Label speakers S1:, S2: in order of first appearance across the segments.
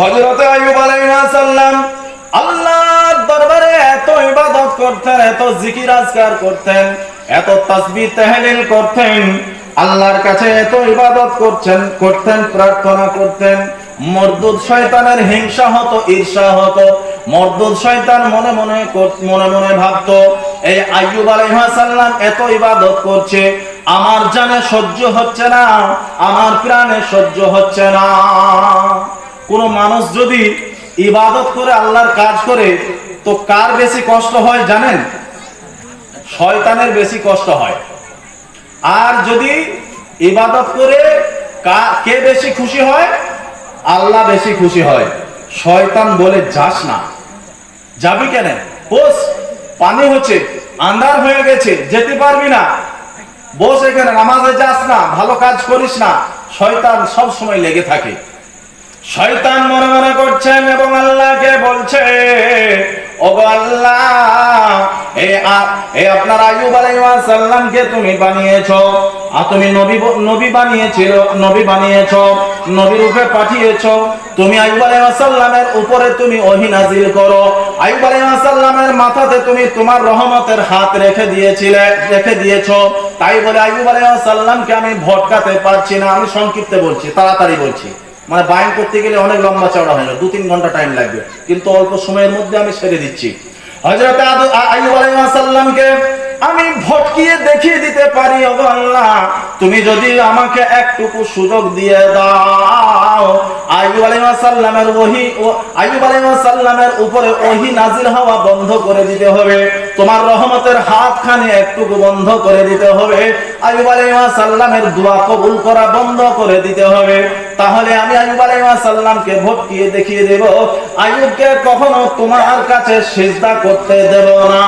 S1: হযরত আইয়ুব আলাইহিস আল্লাহর দরবারে এত ইবাদত করতেন, এত জিকির আজকার করতেন, এত তাসবিহ তাহলিল করতেন, আল্লাহর কাছে এত ইবাদত করতেন, প্রার্থনা করতেন। শয়তানের হিংসা হতো, ঈর্ষা হতো। শয়তান মনে মনে মনে মনে ভাবতো, এই আইয়ুব আলাইহিস এত ইবাদত করছে, আমার জানে সহ্য হচ্ছে না, আমার প্রাণে সহ্য হচ্ছে না। কোন মানুষ যদি ইবাদত করে, আল্লাহর কাজ করে, তো কার বেশি কষ্ট হয় জানেন? শয়তানের বেশি কষ্ট হয়। আর যদি ইবাদত করে, কা- বেশি খুশি হয়? আল্লাহ বেশি খুশি হয়। শয়তান বলে, যাস না। যাবি কেন? বস, পানি হচ্ছে, আন্ধার হয়ে গেছে, যেতে পারবি না। বস এখানে, নামাজে যাস না, ভালো কাজ করিস না। শয়তান সব সময় লেগে থাকে। শয়তান মনে মনে করছেন এবং আল্লাহকে বলছে আল্লাহ, এ আপনার আলাইহিস তুমি বানিয়েছো আর তুমি নবী নবী বানিয়েছিল, নবী বানিয়েছো, নবী রূপে পাঠিয়েছো, তুমি আলাইহিস উপরে তুমি করো আলাইহিস মাথাতে তুমি তোমার রহমতের হাত রেখে দিয়েছিলে, রেখে দিয়েছ, তাই বলে আইয়ুব আলাইহিস সালামকে আমি ভটকাতে পারছি না, আমি সংক্ষিপ্তে বলছি, তাড়াতাড়ি বলছি। মানে বাইন করতে গেলে অনেক লম্বা চওড়া হয় না দু তিন ঘণ্টা টাইম লাগবে। কিন্তু অল্প সময়ের মধ্যে আমি সেরে দিচ্ছি। হজরত আদু- আ- আইয়ুব আলাইহিস সালামকে আমি ভটকিয়ে দেখিয়ে দিতে পারি তুমি যদি আমাকে একটুকু সুযোগ দিয়ে দাও, আইয়ুব আলাইহিস সালামের ওহী আলাইহিস সালামের উপরে ওহী নাজিল হওয়া বন্ধ করে দিতে হবে। তোমার রহমতের হাতখানি একটুকু বন্ধ করে দিতে হবে। আইয়ুব আলাইহিস সালামের দোয়া কবুল করা বন্ধ করে দিতে হবে। তাহলে আমি আইয়ুব আলাইহিস সালামকে ভটকিয়ে দেখিয়ে দেব, আইয়ুবকে কখনো তোমার কাছে সিজদা করতে দেব না।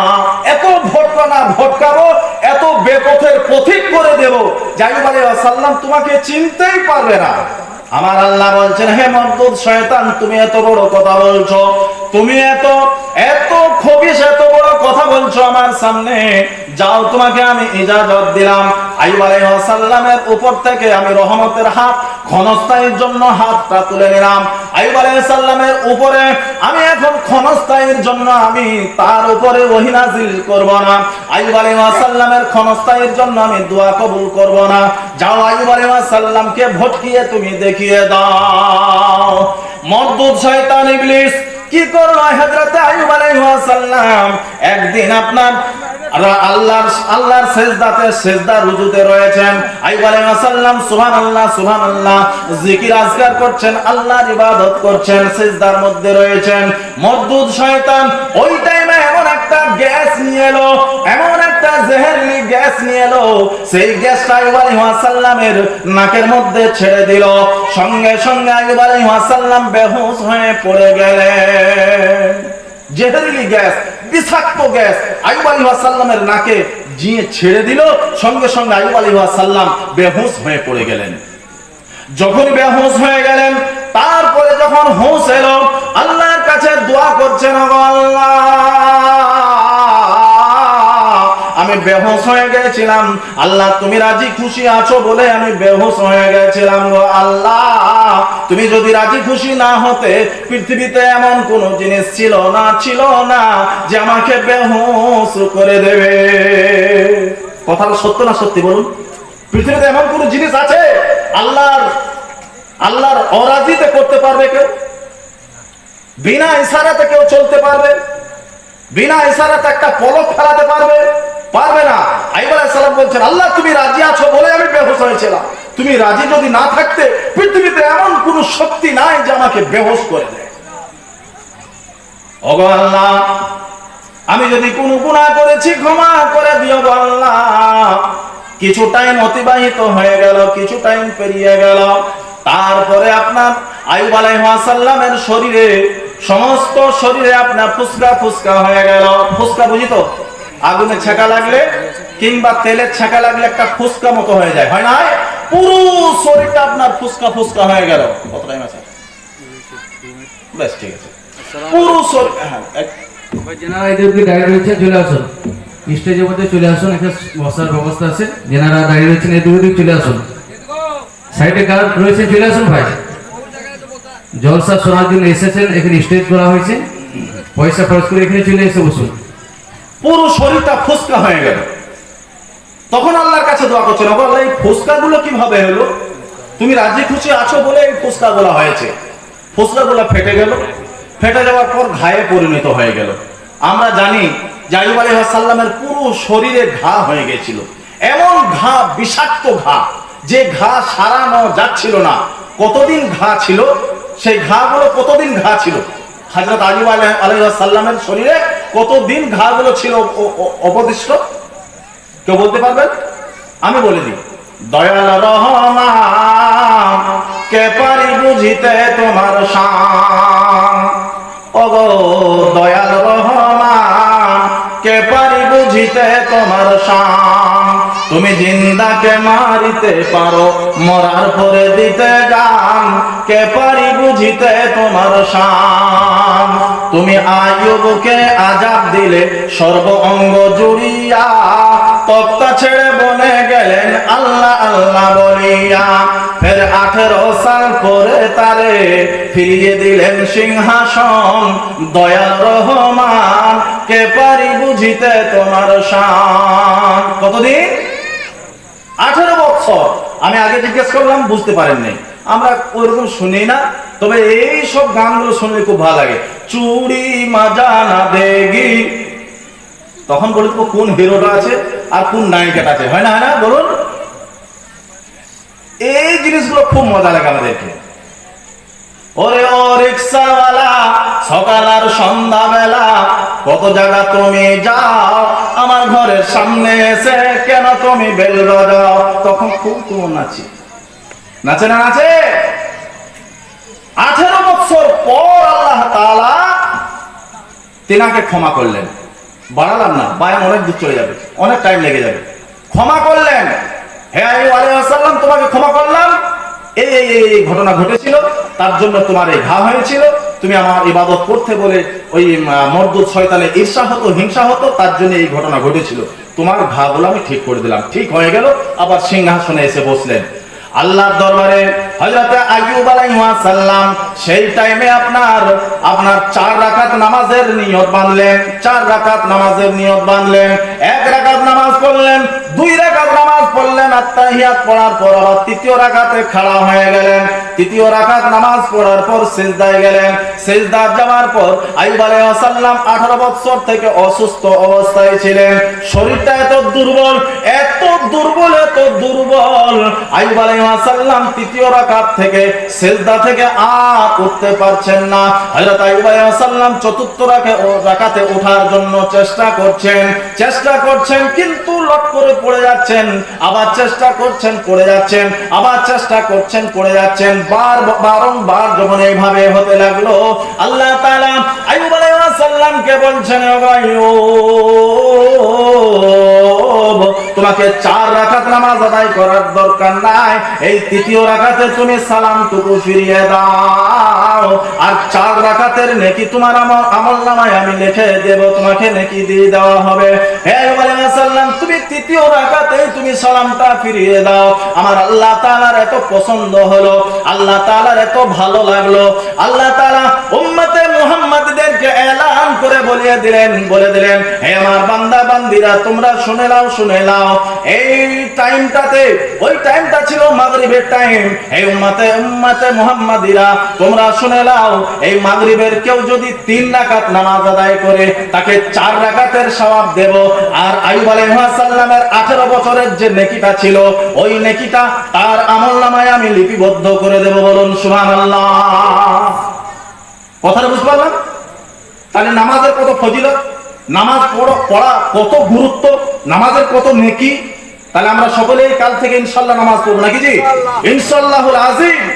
S1: এত ভটকানা ভটকাবো, এত বেপথের পথিক করে দেব যে আইয়ুব আলাইহিস তোমাকে চিনতেই পারবে না। আমার আল্লাহ বলছেন, হে মদ্দুদ শয়তান, তুমি এত বড় কথা বলছো। তুমি এত এত খবিস এত বড় কথা বলছো আমার সামনে। যাও, তোমাকে আমি ইজাজত দিলাম। আইয়ুব আলাইহিস সালামের উপর থেকে আমি রহমতের হাত, ক্ষণস্থায়ীর জন্য হাতটা তুলে নিলাম। আইয়ুব আলাইহিস সালামের উপরে আমি এখন ক্ষণস্থায়ীর জন্য আমি তার উপরে ওহী নাজিল করব না। আইয়ুব আলাইহিস সালামের ক্ষণস্থায়ীর জন্য আমি দোয়া কবুল করব না। যাও, আইয়ুব আলাইহিস সালামকে ভটকিয়ে তুমি দেখিয়ে দাও। মর্দুদ শয়তান ইবলিস কি করল আইয়ুব আলাইহিস একদিন আপনার আল্লাহর আল্লাহর সেজদাতে সেজদা রুজুতে রয়েছেন। জিকির আজকার করছেন, আল্লাহর ইবাদত করছেন, সেজদার মধ্যে রয়েছেন। মরদুদ শয়তান ওই টাইমে এমন একটা গ্যাস নিয়ে এলো, এমন একটা জেহেরলি গ্যাস নিয়ে এলো। সেই গ্যাসটা আইয়ুব আলাইহিস নাকের মধ্যে ছেড়ে দিল। সঙ্গে সঙ্গে আইয়ুব আলাইহিস বেহুশ হয়ে পড়ে গেলেন। জেহেরিলি গ্যাস, বিষাক্ত গ্যাস আইয়ুব আলাইহিস সালামের নাকে জিয়ে ছেড়ে দিল। সঙ্গে সঙ্গে আইয়ুব আলাইহিস সালাম বেহুশ হয়ে পড়ে গেলেন। যখন বেহুশ হয়ে গেলেন, তারপরে যখন হুঁশ এলো, আল্লাহর কাছে দোয়া করছেন আল্লাহ! আমি বেহুশ হয়ে গেছিলাম। আল্লাহ, তুমি রাজি খুশি আছো বলে আমি বেহুশ হয়ে গেছিলাম আল্লাহ। তুমি যদি রাজি খুশি না হতে, পৃথিবীতে এমন কোন জিনিস ছিল না ছিল না যে আমাকে বেহুশ করে দেবে। কথাটা সত্য না সত্যি বলুন? পৃথিবীতে এমন কোন জিনিস আছে, আল্লাহর আল্লাহর অরাজিতে করতে পারবে কেউ? বিনা ইশারাতে কেউ চলতে পারবে? বিনা ইশারাতে একটা পলক ফেলাতে পারবে? পারবে না। আইব সালাম বলছেন, আল্লাহ, তুমি রাজি আছো বলে আমি বেহোশ হয়েছিলাম। তুমি রাজি যদি না থাকতে, পৃথিবীতে এমন কোন শক্তি নাই যে আমাকে বেহোশ করে দেয়। আল্লাহ, আমি যদি কোনো গুনাহ করেছি, ক্ষমা করে দিও আল্লাহ। কিছু টাইম অতিবাহিত হয়ে গেল কিছু টাইম পেরিয়ে গেল। তারপরে আপনার আইব আলাইহাসাল্লামের শরীরে, সমস্ত শরীরে আপনার ফুসকা ফুসকা হয়ে গেল। ফুসকা বুঝি তো? আগুনে ছেঁকা লাগলে কিংবা তেলের ছেঁকা লাগলে একটা ফুসকা মতো হয়ে যায়। হয় না পুরো শরীরটা আপনার ফুসকা ফুসকা হয়ে গেল। কত টাইম আছে? বেশ ঠিক আছে। পুরো শরীর হ্যাঁ
S2: এদেরকে চলে আসুন। স্টেজের মধ্যে চলে আসুন বসার ব্যবস্থা আছে। দাঁড়িয়ে রয়েছেন এদিক ওদিক চলে আসুন। সাইডে রয়েছে চলে আসুন ভাই। জলসা শোনার জন্য এসেছেন এখানে স্টেজ করা হয়েছে। পয়সা খরচ করে এখানে চলে এসে বসুন।
S1: পুরো শরীরটা ফুসকা হয়ে গেল। তখন আল্লাহর কাছে দোয়া করছেন আল্লাহ, এই ফুসকা গুলো কীভাবে হলো? তুমি রাজি খুশি আছো বলে এই ফুসকা গুলো হয়েছে। ফুসকা গুলো ফেটে গেল। ফেটে যাওয়ার পর ঘায়ে পরিণত হয়ে গেল। আমরা জানি যে আইব আলাইসাল্লামের পুরো শরীরে ঘা হয়ে গেছিল। এমন ঘা, বিষাক্ত ঘা, যে ঘা সারানো যাচ্ছিল না। কতদিন ঘা ছিল? সেই ঘা গুলো কতদিন ঘা ছিল? হাজরত আলিব আলাইসাল্লামের শরীরে কতদিন ঘা গুলো ছিল অপদিষ্ট কেউ বলতে পারবেন? আমি বলে দিই। দয়াল রহমান কে পারি বুঝিতে তোমার শান? ওগো দয়াল রহমান কে পারি বুঝিতে তোমার শান? তুমি জিন্দাকে মারিতে পারো, মরার পরে দিতে গান, কে পারি বুঝিতে তোমার শান? তুমি আয়ুবকে আজাব দিলে, সর্ব অঙ্গ জুড়িয়া, তক্তা ছেড়ে বনে গেলেন, আল্লাহ আল্লাহ বলিয়া। ফের আঠেরো সাল পরে তারে ফিরিয়ে দিলেন সিংহাসন, দয়াল রহমান, কে পারি বুঝিতে তোমার শান? কতদিন? আঠারো বছর। আমি আগে জিজ্ঞেস করলাম, বুঝতে পারেননি। আমরা ওইরকম শুনি না, তবে এই সব গানগুলো শুনলে খুব ভালো লাগে। চুরি মাজানা বেগি। তখন বলে কোন হিরোটা আছে আর কোন নায়িকাটা আছে, হয় না হয় না? বলুন। এই জিনিসগুলো খুব মজা লাগে আমাদেরকে। ওরে ও রিক্সাওয়ালা, সকাল আর সন্ধ্যা বেলা কত জায়গা তুমি যাও, আমার ঘরের সামনে এসে কেন তুমি বেল বাজাও? তখন খুব তোমার নাচি। নাচে না নাচে? আঠেরো বছর পর আল্লাহ তাআলা তিনাকে ক্ষমা করলেন। বাড়ালাম না, বায়ান অনেক দূর চলে যাবে, অনেক টাইম লেগে যাবে। ক্ষমা করলেন। হে আইয়ুব আলাইহিস সালাম, তোমাকে ক্ষমা করলাম। এই এই এই ঘটনা ঘটেছিল, তার জন্য তোমার এই ঘা হয়েছিল। তুমি আমার ইবাদত করতে বলে ওই মর্দুদ শয়তানে ঈর্ষা হতো, হিংসা হতো, তার জন্য এই ঘটনা ঘটেছিল। তোমার ঘাগুলো আমি ঠিক করে দিলাম। ঠিক হয়ে গেল, আবার সিংহাসনে এসে বসলেন। আল্লাহর দরবারে হযরতে আইয়ুব আলাইহিস সালাম সেই টাইমে আপনার আপনার চার রাকাত নামাজের নিয়ত বাঁধলেন চার রাকাত নামাজের নিয়ত বাঁধলেন এক রাকাত নামাজ পড়লেন, দুই রাকাত নামাজ পড়লেন আত্তাহিয়াত পড়ার পর তৃতীয় রাকাতে খাড়া হয়ে গেলেন। তৃতীয় রাকাত নামাজ পড়ার পর সিজদায় গেলেন। সিজদায় যাওয়ার পর আইয়ুব আলাইহিস সালাম 18 বছর থেকে অসুস্থ অবস্থায় ছিলেন। শরীরটা এত দুর্বল এত দুর্বল এত দুর্বল। আইয়ুব আলাইহিস তৃতীয় রাকাত থেকে সিজদা থেকে আর উঠতে পারছেন না। হযরত আইয়ুব আলাইহিস চতুর্থ রাকাতে ওঠার জন্য চেষ্টা করছেন। চেষ্টা করছেন কিন্তু লট করে পড়ে যাচ্ছেন। আবার চেষ্টা করছেন, পড়ে যাচ্ছেন। আবার চেষ্টা করছেন, পড়ে যাচ্ছেন। বার বারংবার যখন এইভাবে হতে লাগল আল্লাহ তাআলা আইয়ুব আলাইহিস সালামকে বলছেন তোমাকে চার নামাজ আদায় করার দরকার নাই। এই তৃতীয় রাকাতে তুমি সালামটুকু ফিরিয়ে দাও। আর চার রাকাতের নেকি তোমার আমল নামায় আমি লিখে দেব, তোমাকে নেকি দিয়ে দেওয়া হবে। তুমি তৃতীয় রাকাতে তুমি সালামটা ফিরিয়ে দাও। আমার আল্লাহ তাআলার এত পছন্দ হলো, আল্লাহ তাআলার এত ভালো লাগল। আল্লাহ তাআলা উম্মতে মুহাম্মাদদেরকে এলান করে বলিয়ে দিলেন, বলে দিলেন, হে আমার বান্দা বান্দিরা তোমরা শুনে নাও শুনে নাও। এই টাইমটাতে ওই টাইমটা ছিল মাগরিবের টাইম এই উম্মতে উম্মতে মুহাম্মাদিরা, তোমরা শুনে নাও, এই মাগরিবের কেউ যদি তিন রাকাত নামাজ আদায় করে, তাকে চার রাকাতের সওয়াব দেব। আর আইয়ুব আলাইহিস সালামের 18 বছরের যে নেকিটা ছিল, ওই নেকিটা তার আমলনামায় আমি লিপিবদ্ধ করে দেব বলুন, সুবহানাল্লাহ। কথাটা বুঝতে পারলাম? তাহলে নামাজের কত ফজিলত? নামাজ পড়া পড়া কত গুরুত্ব? নামাজের কত নেকি? তাহলে আমরা সকলেই কাল থেকে ইনশাল্লাহ নামাজ পড়ব নাকি জি? ইনশাল্লাহুল আজিম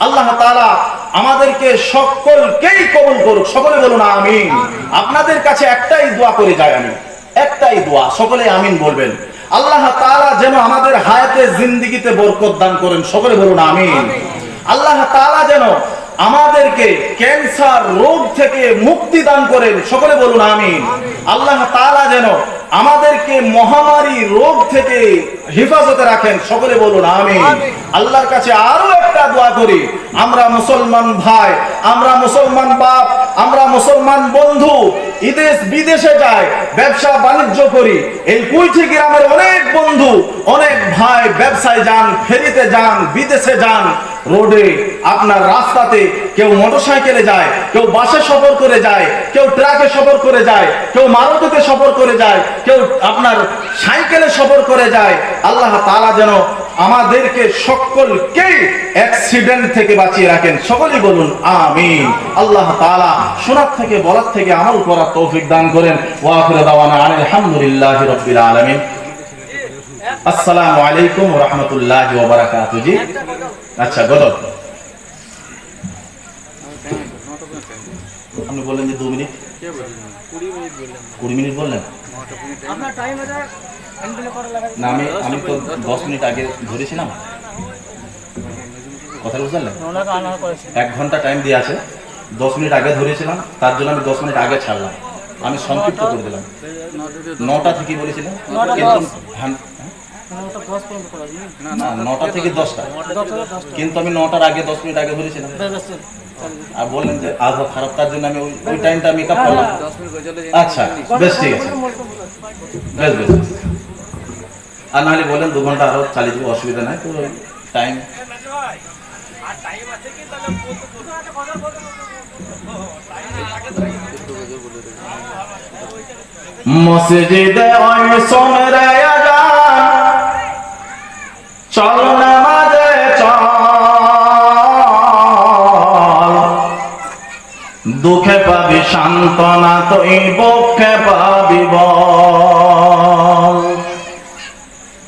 S1: আল্লাহ তাআলা আমাদেরকে সকলকেই কবুল করুক সকলে বলুন আমিন। আপনাদের কাছে একটাই দোয়া করে যাই আমি। একটাই দোয়া সকলে আমিন বলবেন। আল্লাহ তাআলা যেন আমাদের হায়াতে জিন্দিগিতে বরকত দান করেন সকলে বলুন আমিন। আল্লাহ তালা যেন আমাদেরকে ক্যান্সার রোগ থেকে মুক্তি দান করেন। সকলে বলুন আমিন। আল্লাহ তাআলা যেন আমাদেরকে মহামারী রোগ থেকে হেফাজতে রাখেন। সকলে বলুন আমিন। আল্লাহর কাছে আরও একটা দোয়া করি। আমরা মুসলমান ভাই, আমরা মুসলমান বাপ, আমরা মুসলমান বন্ধু বিদেশ বিদেশে যাই ব্যবসা বাণিজ্য করি। এই কুইঠি গ্রামের অনেক বন্ধু, অনেক ভাই ব্যবসায় যান, ফেরিতে যান, বিদেশে যান। রোডে, আপনার রাস্তাতে কেউ মোটরসাইকেলে যায়, কেউ বাসে সফর করে যায়, কেউ ট্রাকে সফর করে যায়, কেউ মারুতিতে সফর করে যায়, কেউ আপনার সাইকেলে সফর করে যায়, আল্লাহ তাআলা যেন আমাদেরকে সকলকেই অ্যাক্সিডেন্ট থেকে বাঁচিয়ে রাখেন। সকলেই বলুন আমি আল্লাহ তাআলা শোনার থেকে, বলার থেকে আমল করার তৌফিক দান করেন। আলহামদুলিল্লাহি রাব্বিল আলামিন। আসসালামু আলাইকুম রাহমাতুল্লাহি জি। আচ্ছা গদর আপনি বললেন যে দু মিনিট। কুড়ি মিনিট বললেন? না আমি আমি তো দশ মিনিট আগে ধরেছিলাম। কথা বুঝতে পারলেন?
S3: করেছে
S1: এক ঘণ্টা টাইম দিয়ে আছে। দশ মিনিট আগে ধরেছিলাম তার জন্য আমি দশ মিনিট আগে ছাড়লাম। আমি সংক্ষিপ্ত করে দিলাম। নটা থেকে বলেছিলাম না নটা থেকে দশটা। কিন্তু আমি নটার আগে দশ মিনিট আগে ধরেছিলাম। আর বললেন যে আবহাওয়া খারাপ তার জন্য আমি ওই- ওই টাইমটা মেকআপ করলাম। আচ্ছা বেশ ঠিক আছে। বেশ বেশ। আর নাহলে বলেন দু ঘণ্টা আরও চালিয়ে দেবো অসুবিধা নাই তো টাইম মসজিদে ওই সোমরে আজান চল নামাজে চল। দুঃখে পাবি, সান্ত্বনা তুই বক্ষে পাবি বল।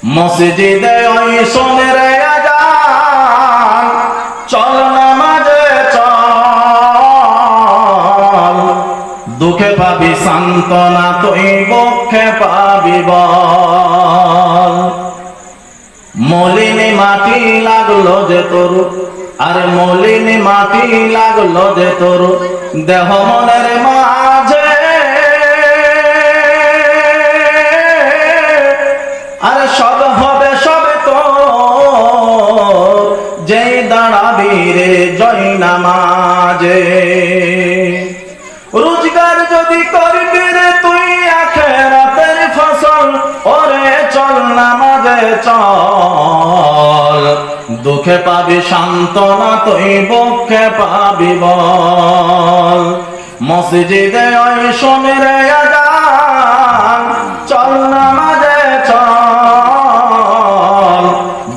S1: মসজিদে ওই সোনের আজান। চল নামাজে চল। দুঃখে পাবি, সান্ত্বনা তুই বক্ষে পাবি বল। মলিনী মাটি লাগল যে তোর, আর মলিনী মাটি লাগল যে তোর, দেহ মনের মাঝে। আর সব হবে, সব তো যেই দাঁড়াবি রে জয় নামাজে। রোজগার যদি করবি রে তুই আখেরাতের ফসল, ওরে চল নামাজে চল। দুঃখে পাবি সান্ত্বনা, তুই বক্ষে পাবি বল। মসজিদে ওই শোনের আজান চল নামাজে চল।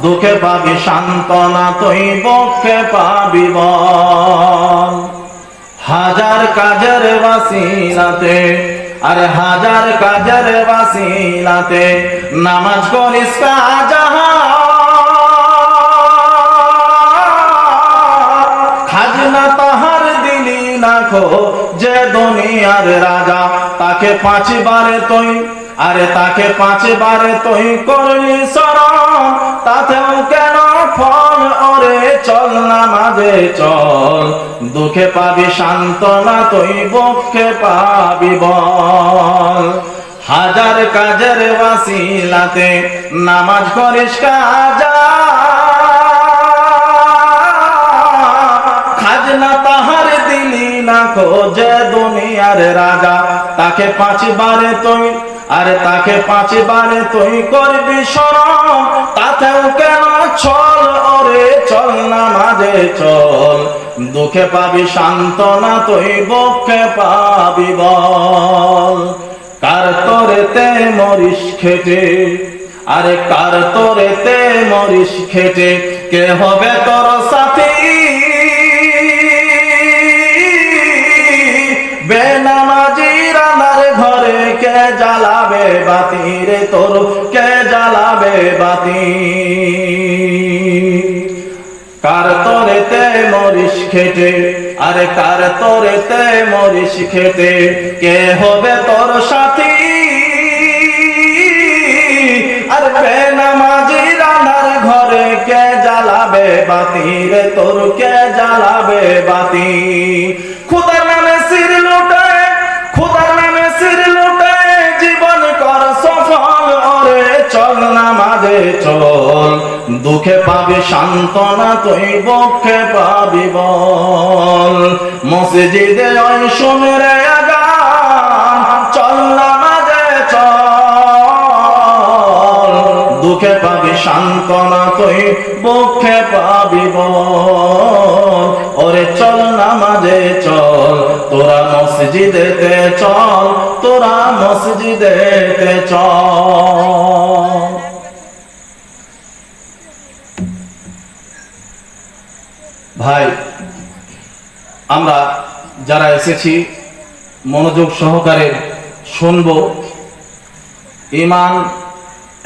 S1: দুঃখে পাবি সান্ত্বনা, তুই বক্ষে পাবি বল। হাজার কাজের বাসিলাতে আরে হাজার কাজের বাসিলাতে নামাজ করিস খাজনা তাহার দিলি নাখো যে দুনিয়ার রাজা। তাকে পাঁচবারে তুই আরে তাকে পাঁচবারে তুই করলি শরণ তাতেও কেন ফল? ওরে চল না মাঝে চল। দুঃখে পাবি, সান্ত্বনা তুই বক্ষে পাবি বল। হাজার কাজের বাসিলাতে নামাজ করিস কাজা। খাজনা তাহার দিলি না খোঁজে দুনিয়ার রাজা। তাকে পাঁচবারে তুই আরে তাকে পাঁচবারে তুই করবি শরম তাতেও কেন চল ওরে চল না মাঝে চল। দুঃখে পাবি, সান্ত্বনা তুই বক্ষে পাবি বল। কার তোরেতে মরিস খেটে? আরে কার তোরেতে মরিস খেটে? কে হবে তোর সাথী? বেনামাজি বাতি রে তোর কে জ্বালাবে বাতি? কার তোরেতে মরিস খেটে, আরে কার তোরেতে মরিস খেটে, কে হবে তোর সাথী? আর বেনামাজি রানার ঘরে কে জ্বালাবে বাতি? রে তোর কে জ্বালাবে বাতি? খুদার নামে সির চল দুঃখে পাবি সান্ত্বনা, তুই বক্ষে পাবি বল। মসজিদে ওই শুনরে আগান চল না মাঝে চল। দুঃখে পাবি সান্ত্বনা, তুই বক্ষে পাবি বল। ওরে চল না মাঝে চল, তোরা মসজিদেতে চল, তোরা মসজিদেতে চল। ভাই, আমরা যারা এসেছি, মনোযোগ সহকারে শুনব। ইমান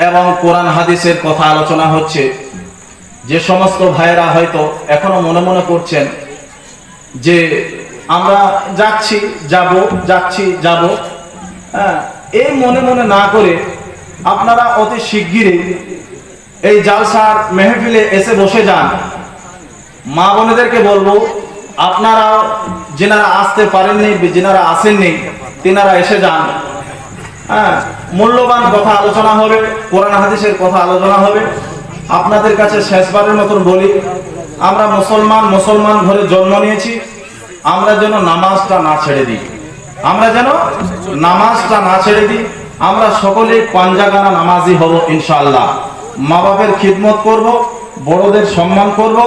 S1: এবং কোরআন হাদিসের কথা আলোচনা হচ্ছে। যে সমস্ত ভাইয়েরা হয়তো এখনও মনে মনে করছেন যে, আমরা যাচ্ছি, যাব যাচ্ছি, যাব। হ্যাঁ এই মনে মনে না করে আপনারা অতি শিগগিরই এই জালসার মেহফিলে এসে বসে যান। মা বোনেদেরকে বলব, আপনারা যেনারা আসতে পারেননি, যেনারা আসেননি, তেনারা এসে যান। হ্যাঁ মূল্যবান কথা আলোচনা হবে, কোরআন হাদিসের কথা আলোচনা হবে। আপনাদের কাছে শেষবারের মতন বলি, আমরা মুসলমান মুসলমান ঘরে জন্ম নিয়েছি, আমরা যেন নামাজটা না ছেড়ে দিই। আমরা যেন নামাজটা না ছেড়ে দিই, আমরা সকলে পাঞ্জাগানা নামাজি হব ইনশাআল্লাহ। মা বাপের খিদমত করব, বড়দের সম্মান করব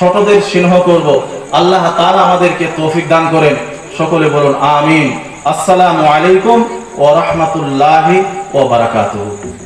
S1: ছোটদের স্নেহ করব। আল্লাহ তাআলা আমাদেরকে তৌফিক দান করেন। সকলে বলুন, আমিন। আসসালামু আলাইকুম ওয়া রাহমাতুল্লাহি ওয়া বারাকাতুহু।